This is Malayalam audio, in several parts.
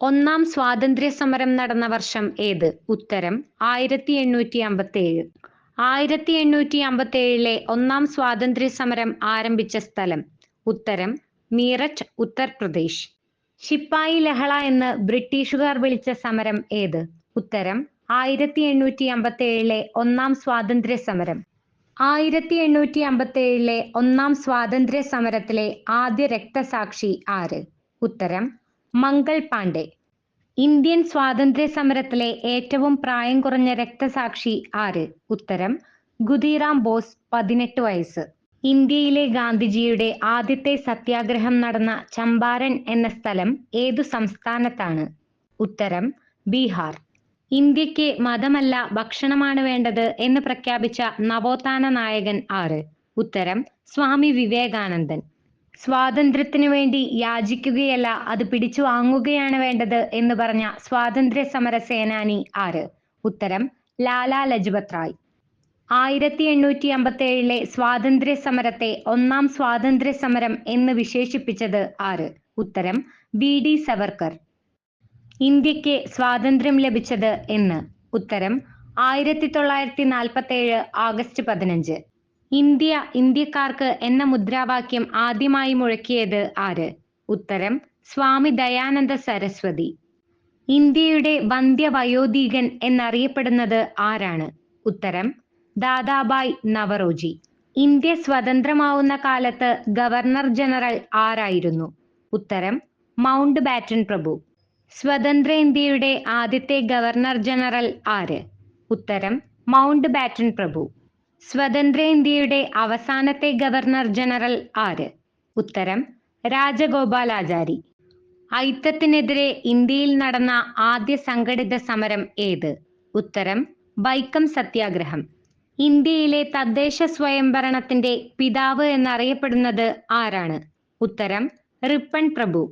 ഒന്നാം സ്വാതന്ത്ര്യ സമരം നടന്ന വർഷം ഏത്? ഉത്തരം ആയിരത്തി എണ്ണൂറ്റി അമ്പത്തി ഏഴ് ആയിരത്തി എണ്ണൂറ്റി അമ്പത്തി ഏഴിലെ ഒന്നാം സ്വാതന്ത്ര്യ സമരം ആരംഭിച്ച സ്ഥലം. ഉത്തരം മീററ്റ് ഉത്തർപ്രദേശ്. ശിപ്പായി ലഹള എന്ന് ബ്രിട്ടീഷുകാർ വിളിച്ച സമരം ഏത്? ഉത്തരം ആയിരത്തി എണ്ണൂറ്റി അമ്പത്തി ഏഴിലെ ഒന്നാം സ്വാതന്ത്ര്യ സമരം ആയിരത്തി എണ്ണൂറ്റി അമ്പത്തി ഏഴിലെ ഒന്നാം സ്വാതന്ത്ര്യ സമരത്തിലെ ആദ്യ രക്തസാക്ഷി ആര്? ഉത്തരം മംഗൾ പാണ്ഡെ. ഇന്ത്യൻ സ്വാതന്ത്ര്യ സമരത്തിലെ ഏറ്റവും പ്രായം കുറഞ്ഞ രക്തസാക്ഷി ആര്? ഉത്തരം ഗുദിറാം ബോസ് പതിനെട്ട് വയസ്സ്. ഇന്ത്യയിലെ ഗാന്ധിജിയുടെ ആദ്യത്തെ സത്യാഗ്രഹം നടന്ന ചമ്പാരൻ എന്ന സ്ഥലം ഏതു സംസ്ഥാനത്താണ്? ഉത്തരം ബീഹാർ. ഇന്ത്യയ്ക്ക് മതമല്ല ഭക്ഷണമാണ് വേണ്ടത് എന്ന് പ്രഖ്യാപിച്ച നവോത്ഥാന നായകൻ ആര്? ഉത്തരം സ്വാമി വിവേകാനന്ദൻ. സ്വാതന്ത്ര്യത്തിനു വേണ്ടി യാചിക്കുകയല്ല അത് പിടിച്ചു വാങ്ങുകയാണ് വേണ്ടത് എന്ന് പറഞ്ഞ സ്വാതന്ത്ര്യ സമര സേനാനി ആര്? ഉത്തരം ലാലാ ലജ്പത് റായ്. ആയിരത്തി എണ്ണൂറ്റി അമ്പത്തി ഏഴിലെ സ്വാതന്ത്ര്യ സമരത്തെ ഒന്നാം സ്വാതന്ത്ര്യ സമരം എന്ന് വിശേഷിപ്പിച്ചത് ആര്? ഉത്തരം വി ഡി സവർക്കർ. ഇന്ത്യയ്ക്ക് സ്വാതന്ത്ര്യം ലഭിച്ചത് എന്ന്. ഉത്തരം ആയിരത്തി തൊള്ളായിരത്തി നാൽപ്പത്തി ഏഴ് ആഗസ്റ്റ് പതിനഞ്ച്. ഇന്ത്യ ഇന്ത്യക്കാർക്ക് എന്ന മുദ്രാവാക്യം ആദ്യമായി മുഴക്കിയത് ആര്? ഉത്തരം സ്വാമി ദയാനന്ദ സരസ്വതി. ഇന്ത്യയുടെ വന്ധ്യവയോധികൻ എന്നറിയപ്പെടുന്നത് ആരാണ്? ഉത്തരം ദാദാബായ് നവറോജി. ഇന്ത്യ സ്വതന്ത്രമാവുന്ന കാലത്ത് ഗവർണർ ജനറൽ ആരായിരുന്നു? ഉത്തരം മൗണ്ട് ബാറ്റൻ പ്രഭു. സ്വതന്ത്ര ഇന്ത്യയുടെ ആദ്യത്തെ ഗവർണർ ജനറൽ ആര്? ഉത്തരം മൗണ്ട് ബാറ്റൻ പ്രഭു. സ്വതന്ത്ര ഇന്ത്യയുടെ അവസാനത്തെ ഗവർണർ ജനറൽ ആര്? ഉത്തരം രാജഗോപാലാചാരി. ഐത്തത്തിനെതിരെ ഇന്ത്യയിൽ നടന്ന ആദ്യ സംഘടിത സമരം ഏത്? ഉത്തരം വൈക്കം സത്യാഗ്രഹം. ഇന്ത്യയിലെ തദ്ദേശ സ്വയംഭരണത്തിന്റെ പിതാവ് എന്നറിയപ്പെടുന്നത് ആരാണ്? ഉത്തരം റിപ്പൺ പ്രഭു.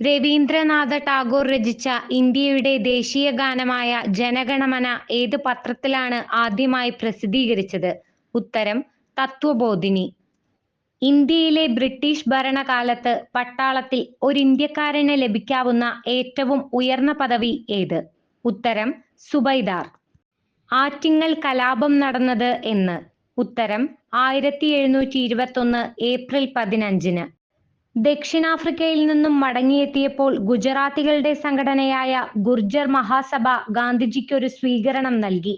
രവീന്ദ്രനാഥ ടാഗോർ രചിച്ച ഇന്ത്യയുടെ ദേശീയ ഗാനമായ ജനഗണമന ഏത് പത്രത്തിലാണ് ആദ്യമായി പ്രസിദ്ധീകരിച്ചത്? ഉത്തരം തത്വബോധിനി. ഇന്ത്യയിലെ ബ്രിട്ടീഷ് ഭരണകാലത്ത് പട്ടാളത്തിൽ ഒരു ഇന്ത്യക്കാരന് ലഭിക്കാവുന്ന ഏറ്റവും ഉയർന്ന പദവി ഏത്? ഉത്തരം സുബൈദാർ. ആറ്റിങ്ങൽ കലാപം നടന്നത് എന്ന്. ഉത്തരം ആയിരത്തി എഴുന്നൂറ്റി ഇരുപത്തൊന്ന് ഏപ്രിൽ പതിനഞ്ചിന്. ദക്ഷിണാഫ്രിക്കയിൽ നിന്നും മടങ്ങിയെത്തിയപ്പോൾ ഗുജറാത്തികളുടെ സംഘടനയായ ഗുർജർ മഹാസഭ ഗാന്ധിജിക്കൊരു സ്വീകരണം നൽകി.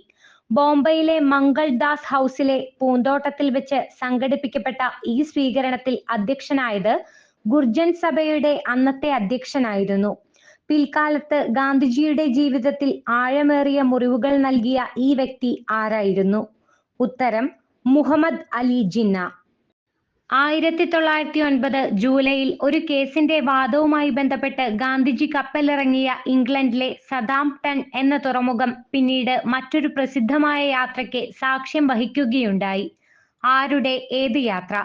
ബോംബെയിലെ മംഗൾ ദാസ് ഹൗസിലെ പൂന്തോട്ടത്തിൽ വെച്ച് സംഘടിപ്പിക്കപ്പെട്ട ഈ സ്വീകരണത്തിൽ അധ്യക്ഷനായത് ഗുർജൻ സഭയുടെ അന്നത്തെ അധ്യക്ഷനായിരുന്നു. പിൽക്കാലത്ത് ഗാന്ധിജിയുടെ ജീവിതത്തിൽ ആഴമേറിയ മുറിവുകൾ നൽകിയ ഈ വ്യക്തി ആരായിരുന്നു? ഉത്തരം മുഹമ്മദ് അലി ജിന്ന. ആയിരത്തി തൊള്ളായിരത്തി ഒൻപത് ജൂലൈയിൽ ഒരു കേസിന്റെ വാദവുമായി ബന്ധപ്പെട്ട് ഗാന്ധിജി കപ്പലിറങ്ങിയ ഇംഗ്ലണ്ടിലെ സദാംപ്ടൺ എന്ന തുറമുഖം പിന്നീട് മറ്റൊരു പ്രസിദ്ധമായ യാത്രയ്ക്ക് സാക്ഷ്യം വഹിക്കുകയുണ്ടായി. ആരുടെ ഏത് യാത്ര?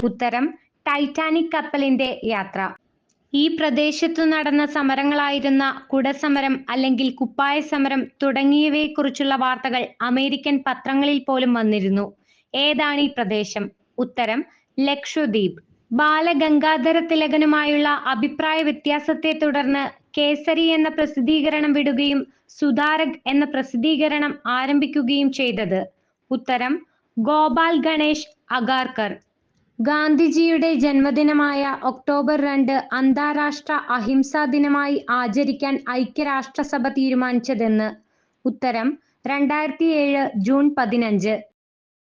ഉത്തരം ടൈറ്റാനിക് കപ്പലിന്റെ യാത്ര. ഈ പ്രദേശത്തു നടന്ന സമരങ്ങളായിരുന്ന കുടസമരം അല്ലെങ്കിൽ കുപ്പായ സമരം തുടങ്ങിയവയെക്കുറിച്ചുള്ള വാർത്തകൾ അമേരിക്കൻ പത്രങ്ങളിൽ പോലും വന്നിരുന്നു. ഏതാണ് ഈ പ്രദേശം? ഉത്തരം ലക്ഷദ്വീപ്. ബാലഗംഗാധര തിലകനുമായുള്ള അഭിപ്രായ വ്യത്യാസത്തെ തുടർന്ന് കേസരി എന്ന പ്രസിദ്ധീകരണം വിടുകയും സുധാരക് എന്ന പ്രസിദ്ധീകരണം ആരംഭിക്കുകയും ചെയ്തത്. ഉത്തരം ഗോപാൽ ഗണേഷ് അഗാർക്കർ. ഗാന്ധിജിയുടെ ജന്മദിനമായ ഒക്ടോബർ രണ്ട് അന്താരാഷ്ട്ര അഹിംസാ ദിനമായി ആചരിക്കാൻ ഐക്യരാഷ്ട്രസഭ തീരുമാനിച്ചതെന്ന്. ഉത്തരം രണ്ടായിരത്തി ഏഴ് ജൂൺ പതിനഞ്ച്.